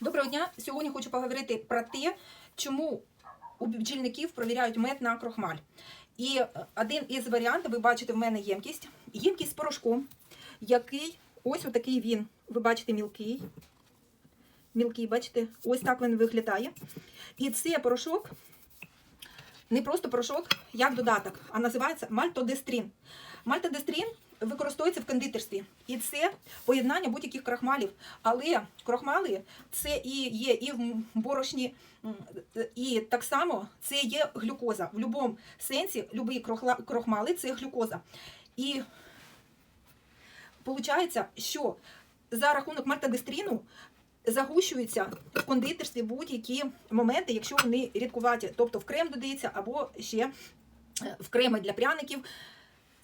Доброго дня! Сьогодні хочу поговорити про те, чому у бджільників провіряють мед на крохмаль. І е, один із варіантів, ви бачите, в мене ємкість. Ємкість з порошком, який ось отакий він. Ви бачите, мілкий. Мілкий, бачите, ось так він виглядає. І це порошок не просто порошок, як додаток, а називається мальтодестрін. Мальтодестрін використовується в кондитерстві. І це поєднання будь-яких крахмалів. Але крохмали це і є і в борошні, і так само це є глюкоза. В будь-якому сенсі любі крохмали це глюкоза. І виходить, що за рахунок мальтодестріну загущуються в кондитерстві будь-які моменти, якщо вони рідкуваті. Тобто в крем додається або ще е, в креми для пряників,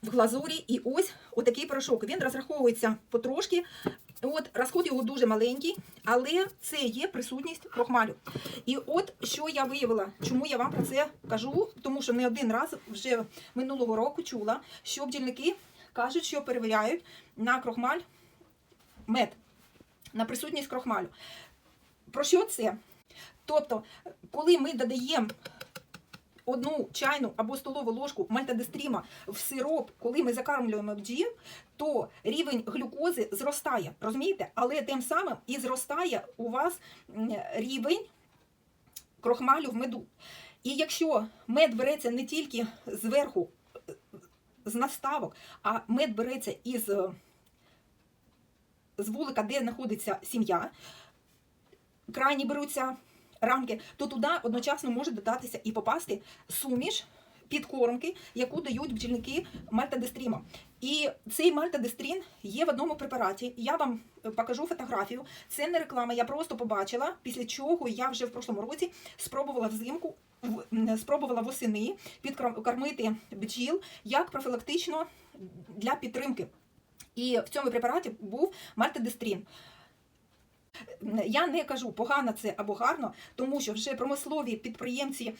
в глазурі. І ось отакий порошок. Він розраховується потрошки. От розход його дуже маленький, але це є присутність крохмалю. І от що я виявила, чому я вам про це кажу, тому що не один раз вже минулого року чула, що бджільники кажуть, що перевіряють на крохмаль мед, на присутність крохмалю. Про що це? Тобто, коли ми додаємо одну чайну або столову ложку мальтодестріма в сироп, коли ми закармлюємо бджіл, то рівень глюкози зростає, розумієте? Але тим самим і зростає у вас рівень крохмалю в меду. І якщо мед береться не тільки зверху е, з наставок, а мед береться із е, з вулика, де знаходиться сім'я, крайні беруться рамки, то туди одночасно може додатися і попасти суміш підкормки, яку дають бджільники мальтодестріма. І цей мальтодестрін є в одному препараті. Я вам е, покажу фотографію. Це не реклама, я просто побачила, після чого я вже в прошлому році спробувала взимку, спробувала восени підкормити бджіл як профілактично для підтримки. І в цьому препараті був мальтодестрін. Я не кажу, погано це або гарно, тому що вже промислові підприємці,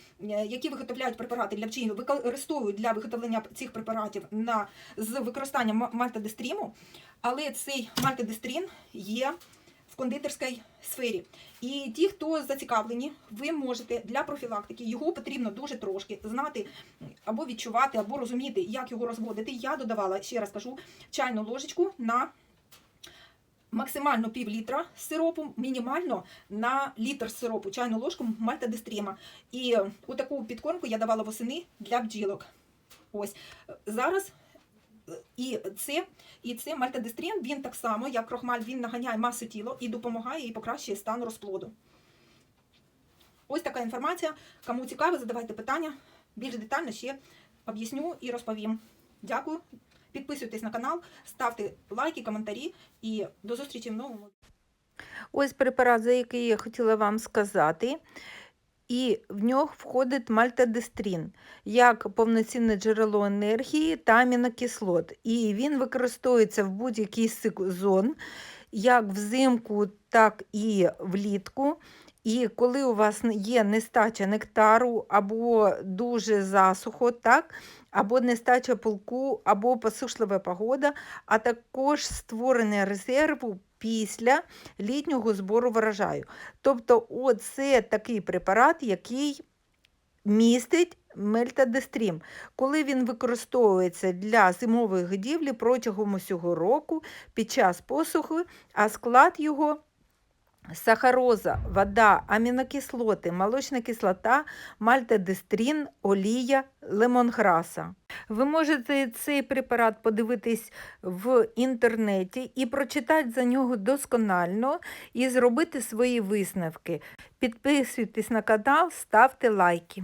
які виготовляють препарати для бджіл, використовують для виготовлення цих препаратів на, з використанням ма- мальтодестріму, але цей мальтодестрін є в кондитерській сфері. І ті, хто зацікавлені, ви можете для профілактики, його потрібно дуже трошки знати або відчувати, або розуміти, як його розводити. Я додавала, ще раз кажу, чайну ложечку на максимально пів літра сиропу, мінімально на літр сиропу, чайну ложку мальтодестріма. І у таку підкормку я давала восени для бджілок. Ось зараз. І це, і це мальтодестрін, він так само, як крохмаль, він наганяє масу тіла і допомагає і покращує стан розплоду. Ось така інформація. Кому цікаво, задавайте питання. Більш детально ще об'ясню і розповім. Дякую. Підписуйтесь на канал, ставте лайки, коментарі і до зустрічі в новому. Ось препарат, за який я хотіла вам сказати. І в нього входить мальтодестрін як повноцінне джерело енергії та амінокислот. І він використовується в будь-який сезон, як взимку, так і влітку. І коли у вас є нестача нектару, або дуже засухо, так, або нестача пилку, або посушлива погода, а також створення резерву після літнього збору врожаю. Тобто, оце такий препарат, який містить мельтадестрім. Коли він використовується для зимової годівлі протягом усього року під час посуху, а склад його сахароза, вода, амінокислоти, молочна кислота, мальтодестрін, олія, лемонграса. Ви можете цей препарат подивитись в інтернеті і прочитати за нього досконально і зробити свої висновки. Підписуйтесь на канал, ставте лайки.